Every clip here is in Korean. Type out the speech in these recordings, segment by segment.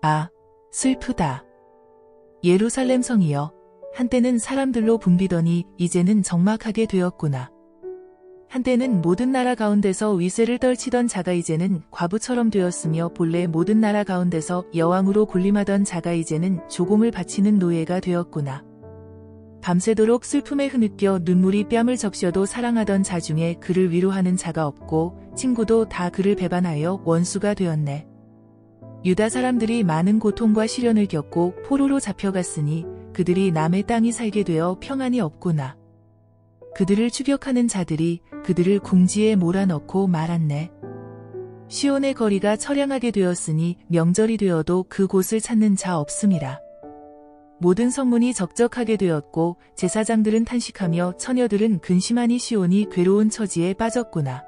아, 슬프다. 예루살렘 성이여, 한때는 사람들로 붐비더니 이제는 적막하게 되었구나. 한때는 모든 나라 가운데서 위세를 떨치던 자가 이제는 과부처럼 되었으며 본래 모든 나라 가운데서 여왕으로 군림하던 자가 이제는 조공을 바치는 노예가 되었구나. 밤새도록 슬픔에 흐느껴 눈물이 뺨을 적셔도 사랑하던 자 중에 그를 위로하는 자가 없고 친구도 다 그를 배반하여 원수가 되었네. 유다 사람들이 많은 고통과 시련을 겪고 포로로 잡혀갔으니 그들이 남의 땅이 살게 되어 평안이 없구나. 그들을 추격하는 자들이 그들을 궁지에 몰아넣고 말았네. 시온의 거리가 처량하게 되었으니 명절이 되어도 그곳을 찾는 자 없음이라. 모든 성문이 적적하게 되었고 제사장들은 탄식하며 처녀들은 근심하니 시온이 괴로운 처지에 빠졌구나.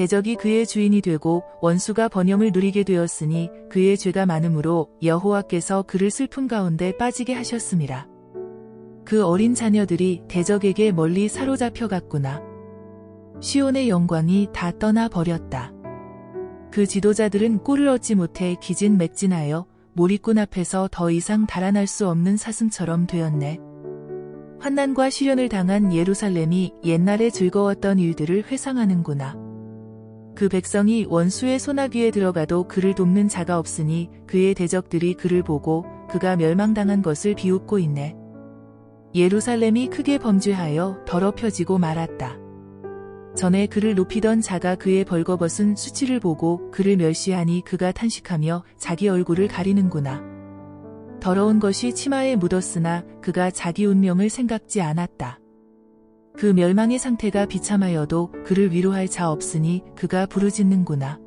대적이 그의 주인이 되고 원수가 번영을 누리게 되었으니 그의 죄가 많으므로 여호와께서 그를 슬픔 가운데 빠지게 하셨습니다. 그 어린 자녀들이 대적에게 멀리 사로잡혀 갔구나. 시온의 영광이 다 떠나 버렸다. 그 지도자들은 꼴을 얻지 못해 기진 맥진하여 몰입꾼 앞에서 더 이상 달아날 수 없는 사슴처럼 되었네. 환난과 시련을 당한 예루살렘이 옛날에 즐거웠던 일들을 회상하는구나. 그 백성이 원수의 소나기에 들어가도 그를 돕는 자가 없으니 그의 대적들이 그를 보고 그가 멸망당한 것을 비웃고 있네. 예루살렘이 크게 범죄하여 더럽혀지고 말았다. 전에 그를 높이던 자가 그의 벌거벗은 수치를 보고 그를 멸시하니 그가 탄식하며 자기 얼굴을 가리는구나. 더러운 것이 치마에 묻었으나 그가 자기 운명을 생각지 않았다. 그 멸망의 상태가 비참하여도 그를 위로할 자 없으니 그가 부르짖는구나.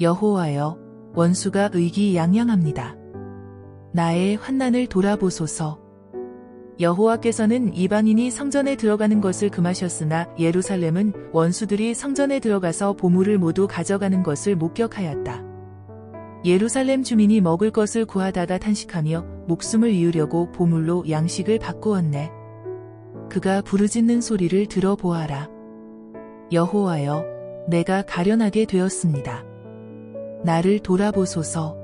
여호와여, 원수가 의기양양합니다. 나의 환난을 돌아보소서. 여호와께서는 이방인이 성전에 들어가는 것을 금하셨으나 예루살렘은 원수들이 성전에 들어가서 보물을 모두 가져가는 것을 목격하였다. 예루살렘 주민이 먹을 것을 구하다가 탄식하며 목숨을 이으려고 보물로 양식을 바꾸었네. 그가 부르짖는 소리를 들어보아라. 여호와여, 내가 가련하게 되었습니다. 나를 돌아보소서.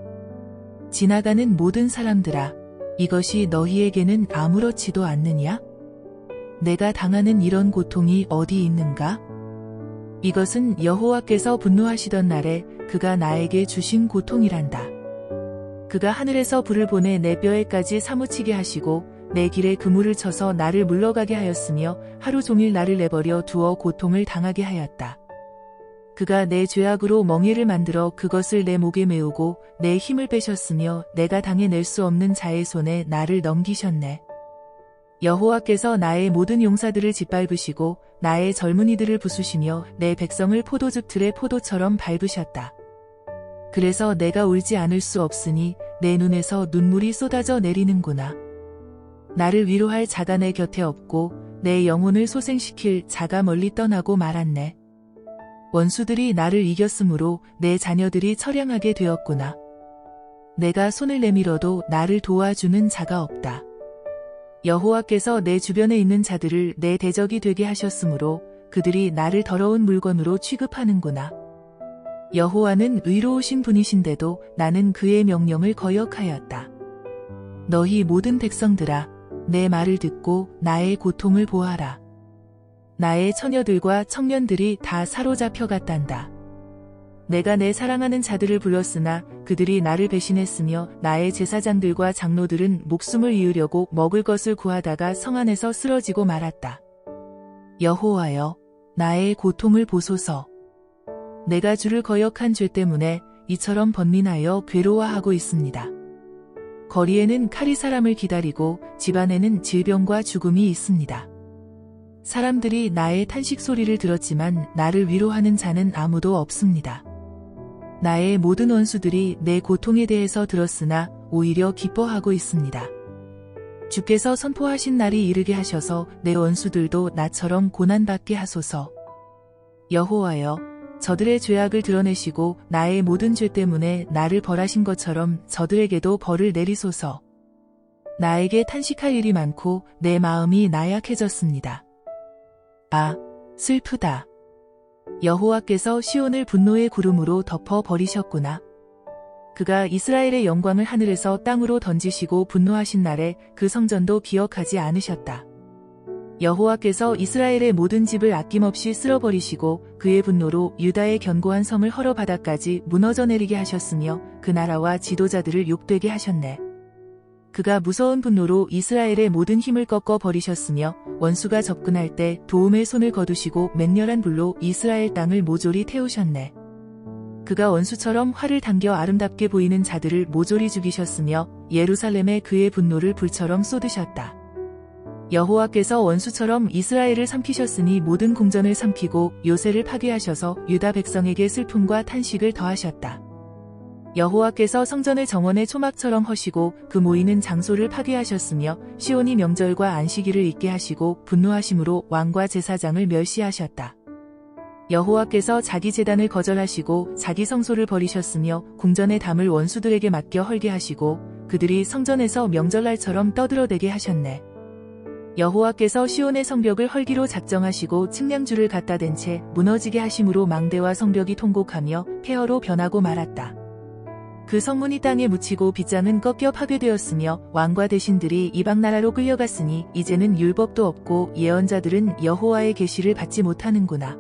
지나가는 모든 사람들아, 이것이 너희에게는 아무렇지도 않느냐? 내가 당하는 이런 고통이 어디 있는가? 이것은 여호와께서 분노하시던 날에 그가 나에게 주신 고통이란다. 그가 하늘에서 불을 보내 내 뼈에까지 사무치게 하시고 내 길에 그물을 쳐서 나를 물러가게 하였으며 하루 종일 나를 내버려 두어 고통을 당하게 하였다. 그가 내 죄악으로 멍에를 만들어 그것을 내 목에 메우고 내 힘을 빼셨으며 내가 당해낼 수 없는 자의 손에 나를 넘기셨네. 여호와께서 나의 모든 용사들을 짓밟으시고 나의 젊은이들을 부수시며 내 백성을 포도즙 틀의 포도처럼 밟으셨다. 그래서 내가 울지 않을 수 없으니 내 눈에서 눈물이 쏟아져 내리는구나. 나를 위로할 자가 내 곁에 없고 내 영혼을 소생시킬 자가 멀리 떠나고 말았네. 원수들이 나를 이겼으므로 내 자녀들이 처량하게 되었구나. 내가 손을 내밀어도 나를 도와주는 자가 없다. 여호와께서 내 주변에 있는 자들을 내 대적이 되게 하셨으므로 그들이 나를 더러운 물건으로 취급하는구나. 여호와는 의로우신 분이신데도 나는 그의 명령을 거역하였다. 너희 모든 백성들아, 내 말을 듣고 나의 고통을 보아라. 나의 처녀들과 청년들이 다 사로잡혀 갔단다. 내가 내 사랑하는 자들을 불렀으나 그들이 나를 배신했으며 나의 제사장들과 장로들은 목숨을 이으려고 먹을 것을 구하다가 성 안에서 쓰러지고 말았다. 여호와여, 나의 고통을 보소서. 내가 주를 거역한 죄 때문에 이처럼 번민하여 괴로워하고 있습니다. 거리에는 칼이 사람을 기다리고 집안에는 질병과 죽음이 있습니다. 사람들이 나의 탄식 소리를 들었지만 나를 위로하는 자는 아무도 없습니다. 나의 모든 원수들이 내 고통에 대해서 들었으나 오히려 기뻐하고 있습니다. 주께서 선포하신 날이 이르게 하셔서 내 원수들도 나처럼 고난받게 하소서. 여호와여, 저들의 죄악을 드러내시고 나의 모든 죄 때문에 나를 벌하신 것처럼 저들에게도 벌을 내리소서. 나에게 탄식할 일이 많고 내 마음이 나약해졌습니다. 아, 슬프다. 여호와께서 시온을 분노의 구름으로 덮어 버리셨구나. 그가 이스라엘의 영광을 하늘에서 땅으로 던지시고 분노하신 날에 그 성전도 기억하지 않으셨다. 여호와께서 이스라엘의 모든 집을 아낌없이 쓸어버리시고 그의 분노로 유다의 견고한 성을 허러 바다까지 무너져 내리게 하셨으며 그 나라와 지도자들을 욕되게 하셨네. 그가 무서운 분노로 이스라엘의 모든 힘을 꺾어 버리셨으며 원수가 접근할 때 도움의 손을 거두시고 맹렬한 불로 이스라엘 땅을 모조리 태우셨네. 그가 원수처럼 활을 당겨 아름답게 보이는 자들을 모조리 죽이셨으며 예루살렘에 그의 분노를 불처럼 쏟으셨다. 여호와께서 원수처럼 이스라엘을 삼키셨으니 모든 궁전을 삼키고 요새를 파괴하셔서 유다 백성에게 슬픔과 탄식을 더하셨다. 여호와께서 성전을 정원의 초막처럼 허시고 그 모이는 장소를 파괴하셨으며 시온이 명절과 안식일을 잊게 하시고 분노하심으로 왕과 제사장을 멸시하셨다. 여호와께서 자기 재단을 거절하시고 자기 성소를 버리셨으며 궁전의 담을 원수들에게 맡겨 헐게 하시고 그들이 성전에서 명절날처럼 떠들어대게 하셨네. 여호와께서 시온의 성벽을 헐기로 작정하시고 측량줄을 갖다 댄 채 무너지게 하심으로 망대와 성벽이 통곡하며 폐허로 변하고 말았다. 그 성문이 땅에 묻히고 빗장은 꺾여 파괴되었으며 왕과 대신들이 이방 나라로 끌려갔으니 이제는 율법도 없고 예언자들은 여호와의 계시를 받지 못하는구나.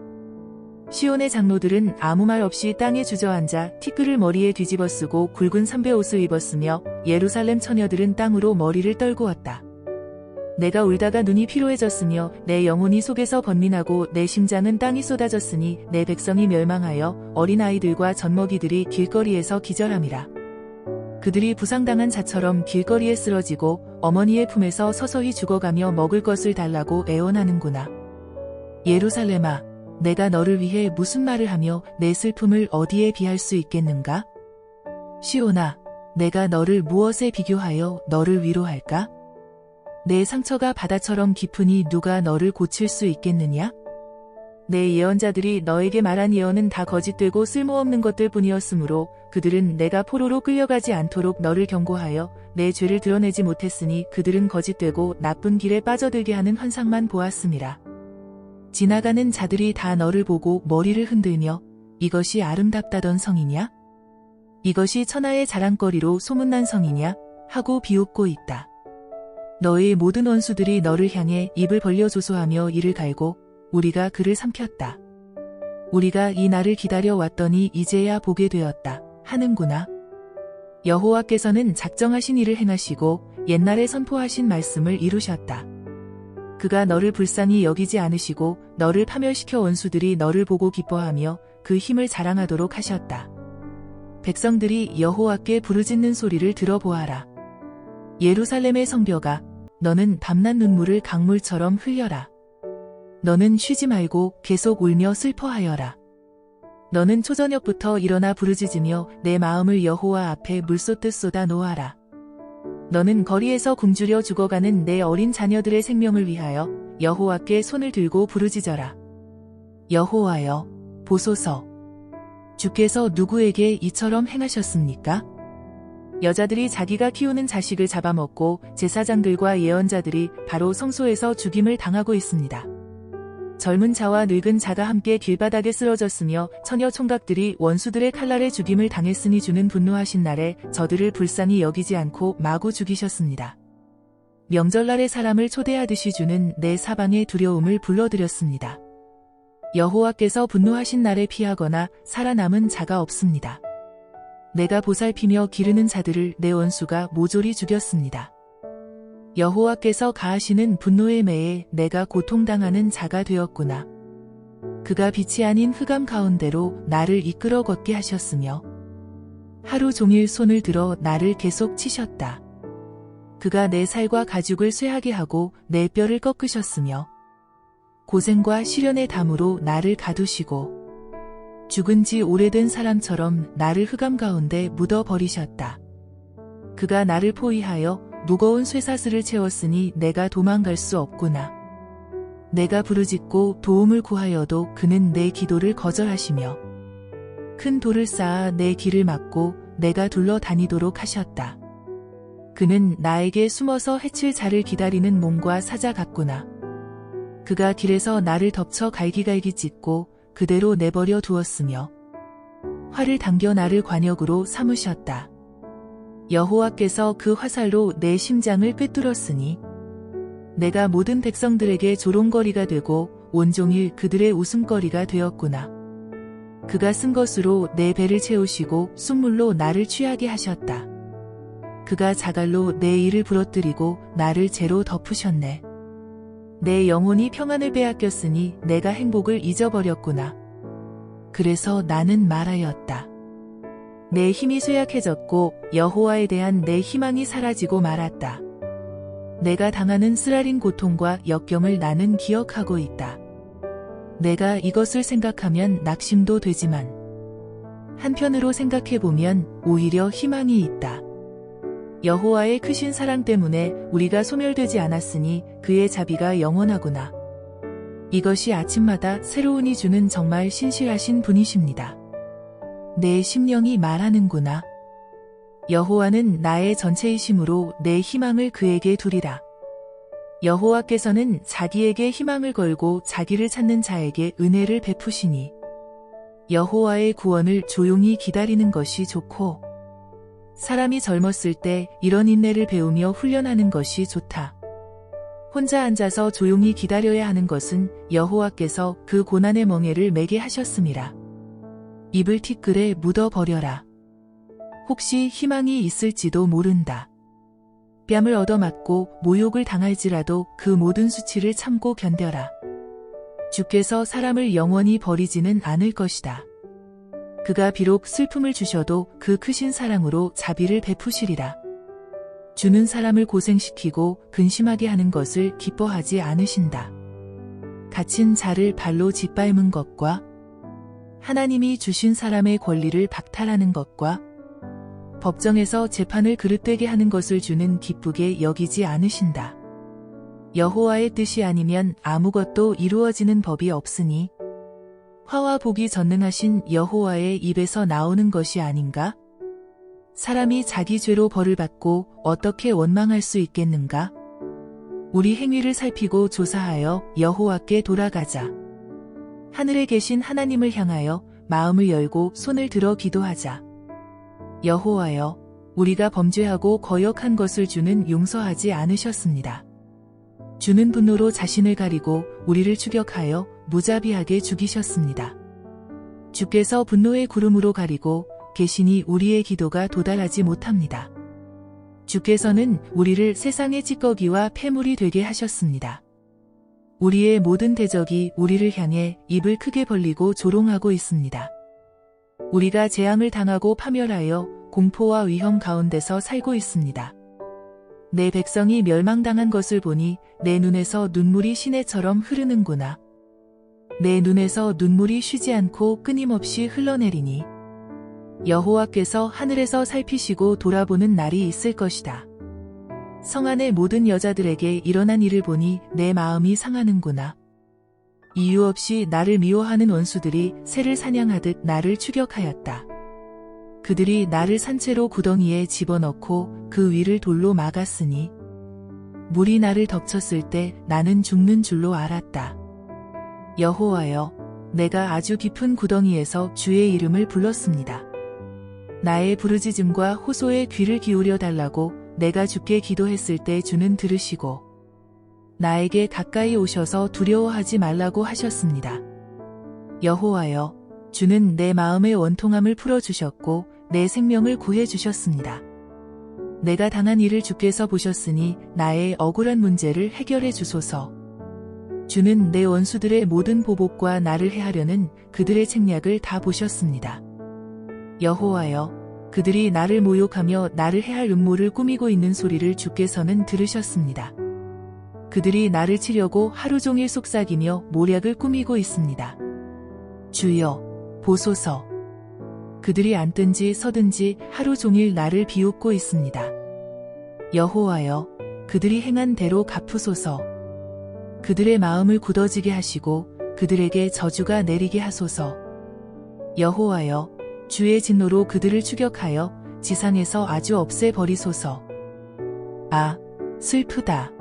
시온의 장로들은 아무 말 없이 땅에 주저앉아 티끌을 머리에 뒤집어 쓰고 굵은 삼배 옷을 입었으며 예루살렘 처녀들은 땅으로 머리를 떨고 왔다. 내가 울다가 눈이 피로해졌으며 내 영혼이 속에서 번민하고 내 심장은 땅이 쏟아졌으니 내 백성이 멸망하여 어린아이들과 젖먹이들이 길거리에서 기절함이라. 그들이 부상당한 자처럼 길거리에 쓰러지고 어머니의 품에서 서서히 죽어가며 먹을 것을 달라고 애원하는구나. 예루살렘아, 내가 너를 위해 무슨 말을 하며 내 슬픔을 어디에 비할 수 있겠는가? 시오나, 내가 너를 무엇에 비교하여 너를 위로할까? 내 상처가 바다처럼 깊으니 누가 너를 고칠 수 있겠느냐? 내 예언자들이 너에게 말한 예언은 다 거짓되고 쓸모없는 것들 뿐이었으므로 그들은 내가 포로로 끌려가지 않도록 너를 경고하여 내 죄를 드러내지 못했으니 그들은 거짓되고 나쁜 길에 빠져들게 하는 환상만 보았습니다. 지나가는 자들이 다 너를 보고 머리를 흔들며 이것이 아름답다던 성이냐? 이것이 천하의 자랑거리로 소문난 성이냐? 하고 비웃고 있다. 너의 모든 원수들이 너를 향해 입을 벌려 조소하며 이를 갈고 우리가 그를 삼켰다. 우리가 이 날을 기다려 왔더니 이제야 보게 되었다. 하는구나. 여호와께서는 작정하신 일을 행하시고 옛날에 선포하신 말씀을 이루셨다. 그가 너를 불쌍히 여기지 않으시고 너를 파멸시켜 원수들이 너를 보고 기뻐하며 그 힘을 자랑하도록 하셨다. 백성들이 여호와께 부르짖는 소리를 들어보아라. 예루살렘의 성벽아, 너는 밤낮 눈물을 강물처럼 흘려라. 너는 쉬지 말고 계속 울며 슬퍼하여라. 너는 초저녁부터 일어나 부르짖으며 내 마음을 여호와 앞에 물쏟듯 쏟아 놓아라. 너는 거리에서 굶주려 죽어가는 내 어린 자녀들의 생명을 위하여 여호와께 손을 들고 부르짖어라. 여호와여, 보소서. 주께서 누구에게 이처럼 행하셨습니까? 여자들이 자기가 키우는 자식을 잡아먹고 제사장들과 예언자들이 바로 성소에서 죽임을 당하고 있습니다. 젊은 자와 늙은 자가 함께 길바닥에 쓰러졌으며 처녀 총각들이 원수들의 칼날에 죽임을 당했으니 주는 분노하신 날에 저들을 불쌍히 여기지 않고 마구 죽이셨습니다. 명절날에 사람을 초대하듯이 주는 내 사방의 두려움을 불러들였습니다. 여호와께서 분노하신 날에 피하거나 살아남은 자가 없습니다. 내가 보살피며 기르는 자들을 내 원수가 모조리 죽였습니다. 여호와께서 가하시는 분노의 매에 내가 고통당하는 자가 되었구나. 그가 빛이 아닌 흑암 가운데로 나를 이끌어 걷게 하셨으며 하루 종일 손을 들어 나를 계속 치셨다. 그가 내 살과 가죽을 쇠하게 하고 내 뼈를 꺾으셨으며 고생과 시련의 담으로 나를 가두시고 죽은 지 오래된 사람처럼 나를 흑암 가운데 묻어 버리셨다. 그가 나를 포위하여 무거운 쇠사슬을 채웠으니 내가 도망갈 수 없구나. 내가 부르짖고 도움을 구하여도 그는 내 기도를 거절하시며 큰 돌을 쌓아 내 길을 막고 내가 둘러 다니도록 하셨다. 그는 나에게 숨어서 해칠 자를 기다리는 몸과 사자 같구나. 그가 길에서 나를 덮쳐 갈기갈기 찢고 그대로 내버려 두었으며 활을 당겨 나를 관역으로 삼으셨다. 여호와께서 그 화살로 내 심장을 꿰뚫었으니 내가 모든 백성들에게 조롱거리가 되고 온종일 그들의 웃음거리가 되었구나. 그가 쓴 것으로 내 배를 채우시고 순물로 나를 취하게 하셨다. 그가 자갈로 내 이를 부러뜨리고 나를 재로 덮으셨네. 내 영혼이 평안을 빼앗겼으니 내가 행복을 잊어버렸구나. 그래서 나는 말하였다. 내 힘이 쇠약해졌고 여호와에 대한 내 희망이 사라지고 말았다. 내가 당하는 쓰라린 고통과 역경을 나는 기억하고 있다. 내가 이것을 생각하면 낙심도 되지만 한편으로 생각해보면 오히려 희망이 있다. 여호와의 크신 사랑 때문에 우리가 소멸되지 않았으니 그의 자비가 영원하구나. 이것이 아침마다 새로운이 주는 정말 신실하신 분이십니다. 내 심령이 말하는구나. 여호와는 나의 전체이심으로 내 희망을 그에게 두리라. 여호와께서는 자기에게 희망을 걸고 자기를 찾는 자에게 은혜를 베푸시니 여호와의 구원을 조용히 기다리는 것이 좋고 사람이 젊었을 때 이런 인내를 배우며 훈련하는 것이 좋다. 혼자 앉아서 조용히 기다려야 하는 것은 여호와께서 그 고난의 멍에를 매게 하셨음이라. 입을 티끌에 묻어버려라. 혹시 희망이 있을지도 모른다. 뺨을 얻어맞고 모욕을 당할지라도 그 모든 수치를 참고 견뎌라. 주께서 사람을 영원히 버리지는 않을 것이다. 그가 비록 슬픔을 주셔도 그 크신 사랑으로 자비를 베푸시리라. 주는 사람을 고생시키고 근심하게 하는 것을 기뻐하지 않으신다. 갇힌 자를 발로 짓밟은 것과 하나님이 주신 사람의 권리를 박탈하는 것과 법정에서 재판을 그릇되게 하는 것을 주는 기쁘게 여기지 않으신다. 여호와의 뜻이 아니면 아무것도 이루어지는 법이 없으니 화와 복이 전능하신 여호와의 입에서 나오는 것이 아닌가? 사람이 자기 죄로 벌을 받고 어떻게 원망할 수 있겠는가? 우리 행위를 살피고 조사하여 여호와께 돌아가자. 하늘에 계신 하나님을 향하여 마음을 열고 손을 들어 기도하자. 여호와여, 우리가 범죄하고 거역한 것을 주는 용서하지 않으셨습니다. 주는 분노로 자신을 가리고 우리를 추격하여 무자비하게 죽이셨습니다. 주께서 분노의 구름으로 가리고 계시니 우리의 기도가 도달하지 못합니다. 주께서는 우리를 세상의 찌꺼기와 폐물이 되게 하셨습니다. 우리의 모든 대적이 우리를 향해 입을 크게 벌리고 조롱하고 있습니다. 우리가 재앙을 당하고 파멸하여 공포와 위험 가운데서 살고 있습니다. 내 백성이 멸망당한 것을 보니 내 눈에서 눈물이 시내처럼 흐르는구나. 내 눈에서 눈물이 쉬지 않고 끊임없이 흘러내리니 여호와께서 하늘에서 살피시고 돌아보는 날이 있을 것이다. 성 안의 모든 여자들에게 일어난 일을 보니 내 마음이 상하는구나. 이유 없이 나를 미워하는 원수들이 새를 사냥하듯 나를 추격하였다. 그들이 나를 산채로 구덩이에 집어넣고 그 위를 돌로 막았으니 물이 나를 덮쳤을 때 나는 죽는 줄로 알았다. 여호와여, 내가 아주 깊은 구덩이에서 주의 이름을 불렀습니다. 나의 부르짖음과 호소에 귀를 기울여 달라고 내가 주께 기도했을 때 주는 들으시고 나에게 가까이 오셔서 두려워하지 말라고 하셨습니다. 여호와여, 주는 내 마음의 원통함을 풀어주셨고 내 생명을 구해주셨습니다. 내가 당한 일을 주께서 보셨으니 나의 억울한 문제를 해결해 주소서. 주는 내 원수들의 모든 보복과 나를 해하려는 그들의 책략을 다 보셨습니다. 여호와여, 그들이 나를 모욕하며 나를 해할 음모를 꾸미고 있는 소리를 주께서는 들으셨습니다. 그들이 나를 치려고 하루 종일 속삭이며 모략을 꾸미고 있습니다. 주여, 보소서. 그들이 앉든지 서든지 하루 종일 나를 비웃고 있습니다. 여호와여, 그들이 행한 대로 갚으소서. 그들의 마음을 굳어지게 하시고 그들에게 저주가 내리게 하소서. 여호와여, 주의 진노로 그들을 추격하여 지상에서 아주 없애버리소서. 아, 슬프다.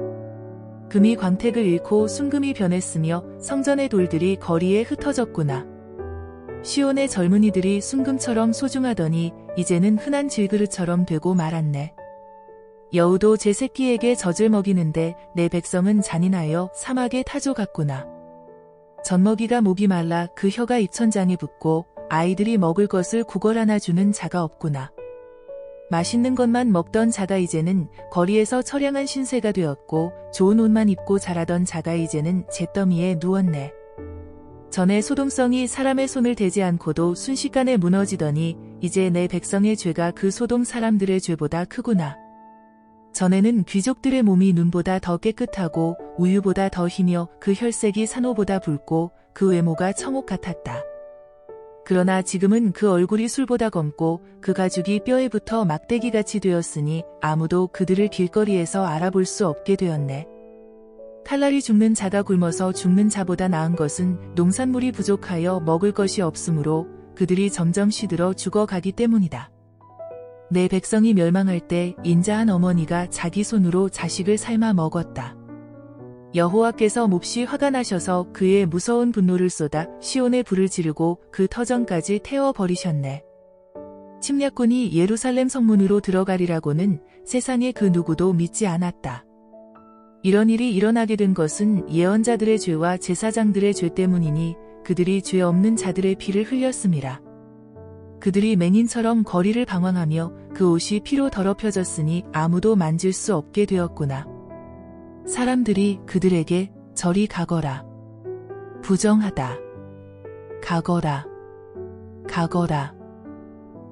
금이 광택을 잃고 순금이 변했으며 성전의 돌들이 거리에 흩어졌구나. 시온의 젊은이들이 순금처럼 소중하더니 이제는 흔한 질그릇처럼 되고 말았네. 여우도 제 새끼에게 젖을 먹이는데 내 백성은 잔인하여 사막의 타조 같구나. 젖먹이가 목이 말라 그 혀가 입천장에 붙고 아이들이 먹을 것을 구걸 하나 주는 자가 없구나. 맛있는 것만 먹던 자가 이제는 거리에서 처량한 신세가 되었고 좋은 옷만 입고 자라던 자가 이제는 잿더미에 누웠네. 전에 소돔성이 사람의 손을 대지 않고도 순식간에 무너지더니 이제 내 백성의 죄가 그 소돔 사람들의 죄보다 크구나. 전에는 귀족들의 몸이 눈보다 더 깨끗하고 우유보다 더 희며 그 혈색이 산호보다 붉고 그 외모가 청옥 같았다. 그러나 지금은 그 얼굴이 술보다 검고 그 가죽이 뼈에 붙어 막대기같이 되었으니 아무도 그들을 길거리에서 알아볼 수 없게 되었네. 칼날이 죽는 자가 굶어서 죽는 자보다 나은 것은 농산물이 부족하여 먹을 것이 없으므로 그들이 점점 시들어 죽어가기 때문이다. 내 백성이 멸망할 때 인자한 어머니가 자기 손으로 자식을 삶아 먹었다. 여호와께서 몹시 화가 나셔서 그의 무서운 분노를 쏟아 시온에 불을 지르고 그 터전까지 태워 버리셨네. 침략군이 예루살렘 성문으로 들어가리라고는 세상에 그 누구도 믿지 않았다. 이런 일이 일어나게 된 것은 예언자들의 죄와 제사장들의 죄 때문이니 그들이 죄 없는 자들의 피를 흘렸음이라. 그들이 맹인처럼 거리를 방황하며 그 옷이 피로 더럽혀졌으니 아무도 만질 수 없게 되었구나. 사람들이 그들에게 저리 가거라. 부정하다. 가거라. 가거라.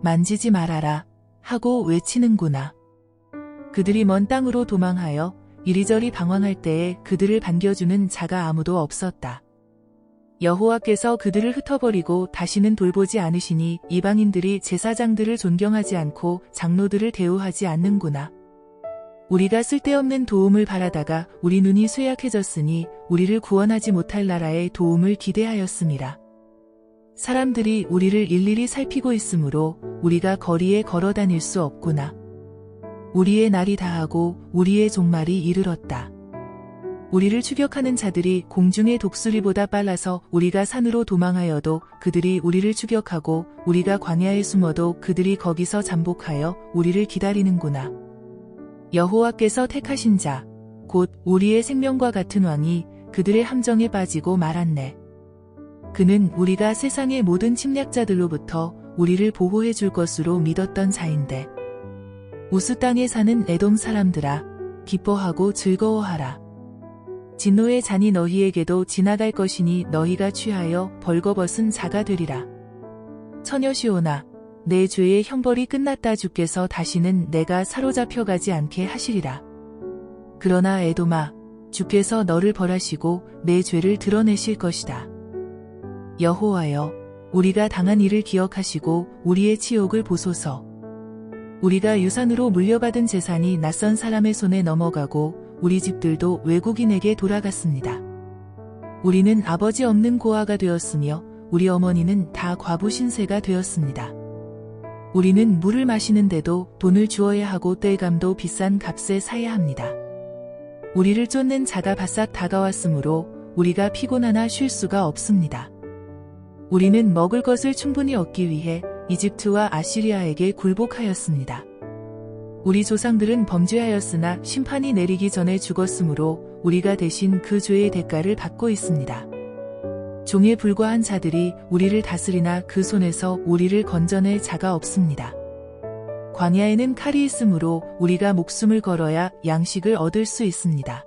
만지지 말아라. 하고 외치는구나. 그들이 먼 땅으로 도망하여 이리저리 방황할 때에 그들을 반겨주는 자가 아무도 없었다. 여호와께서 그들을 흩어버리고 다시는 돌보지 않으시니 이방인들이 제사장들을 존경하지 않고 장로들을 대우하지 않는구나. 우리가 쓸데없는 도움을 바라다가 우리 눈이 쇠약해졌으니 우리를 구원하지 못할 나라의 도움을 기대하였습니다. 사람들이 우리를 일일이 살피고 있으므로 우리가 거리에 걸어 다닐 수 없구나. 우리의 날이 다하고 우리의 종말이 이르렀다. 우리를 추격하는 자들이 공중의 독수리보다 빨라서 우리가 산으로 도망하여도 그들이 우리를 추격하고 우리가 광야에 숨어도 그들이 거기서 잠복하여 우리를 기다리는구나. 여호와께서 택하신 자, 곧 우리의 생명과 같은 왕이 그들의 함정에 빠지고 말았네. 그는 우리가 세상의 모든 침략자들로부터 우리를 보호해 줄 것으로 믿었던 자인데. 우스 땅에 사는 에돔 사람들아, 기뻐하고 즐거워하라. 진노의 잔이 너희에게도 지나갈 것이니 너희가 취하여 벌거벗은 자가 되리라. 처녀시오나, 내 죄의 형벌이 끝났다 주께서 다시는 내가 사로잡혀 가지 않게 하시리라. 그러나 에도마, 주께서 너를 벌하시고 내 죄를 드러내실 것이다. 여호와여, 우리가 당한 일을 기억하시고 우리의 치욕을 보소서. 우리가 유산으로 물려받은 재산이 낯선 사람의 손에 넘어가고 우리 집들도 외국인에게 돌아갔습니다. 우리는 아버지 없는 고아가 되었으며 우리 어머니는 다 과부 신세가 되었습니다. 우리는 물을 마시는데도 돈을 주어야 하고 땔감도 비싼 값에 사야 합니다. 우리를 쫓는 자가 바싹 다가왔으므로 우리가 피곤하나 쉴 수가 없습니다. 우리는 먹을 것을 충분히 얻기 위해 이집트와 아시리아에게 굴복하였습니다. 우리 조상들은 범죄하였으나 심판이 내리기 전에 죽었으므로 우리가 대신 그 죄의 대가를 받고 있습니다. 종에 불과한 자들이 우리를 다스리나 그 손에서 우리를 건져낼 자가 없습니다. 광야에는 칼이 있으므로 우리가 목숨을 걸어야 양식을 얻을 수 있습니다.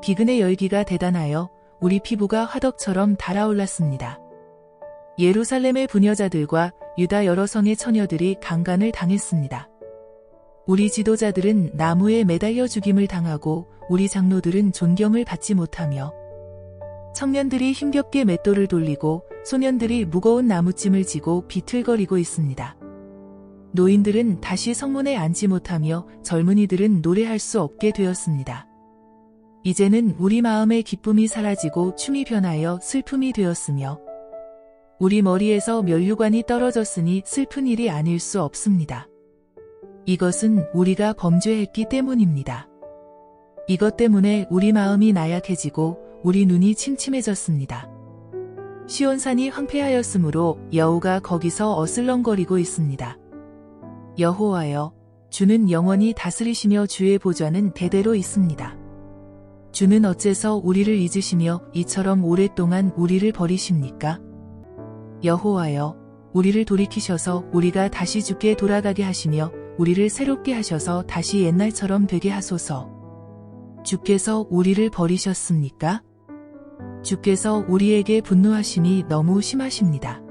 비근의 열기가 대단하여 우리 피부가 화덕처럼 달아올랐습니다. 예루살렘의 부녀자들과 유다 여러 성의 처녀들이 강간을 당했습니다. 우리 지도자들은 나무에 매달려 죽임을 당하고 우리 장로들은 존경을 받지 못하며 청년들이 힘겹게 맷돌을 돌리고 소년들이 무거운 나무찜을 지고 비틀거리고 있습니다. 노인들은 다시 성문에 앉지 못하며 젊은이들은 노래할 수 없게 되었습니다. 이제는 우리 마음의 기쁨이 사라지고 춤이 변하여 슬픔이 되었으며 우리 머리에서 면류관이 떨어졌으니 슬픈 일이 아닐 수 없습니다. 이것은 우리가 범죄했기 때문입니다. 이것 때문에 우리 마음이 나약해지고 우리 눈이 침침해졌습니다. 시온산이 황폐하였으므로 여호가 거기서 어슬렁거리고 있습니다. 여호와여, 주는 영원히 다스리시며 주의 보좌는 대대로 있습니다. 주는 어째서 우리를 잊으시며 이처럼 오랫동안 우리를 버리십니까? 여호와여, 우리를 돌이키셔서 우리가 다시 주께 돌아가게 하시며 우리를 새롭게 하셔서 다시 옛날처럼 되게 하소서. 주께서 우리를 버리셨습니까? 주께서 우리에게 분노하심이 너무 심하십니다.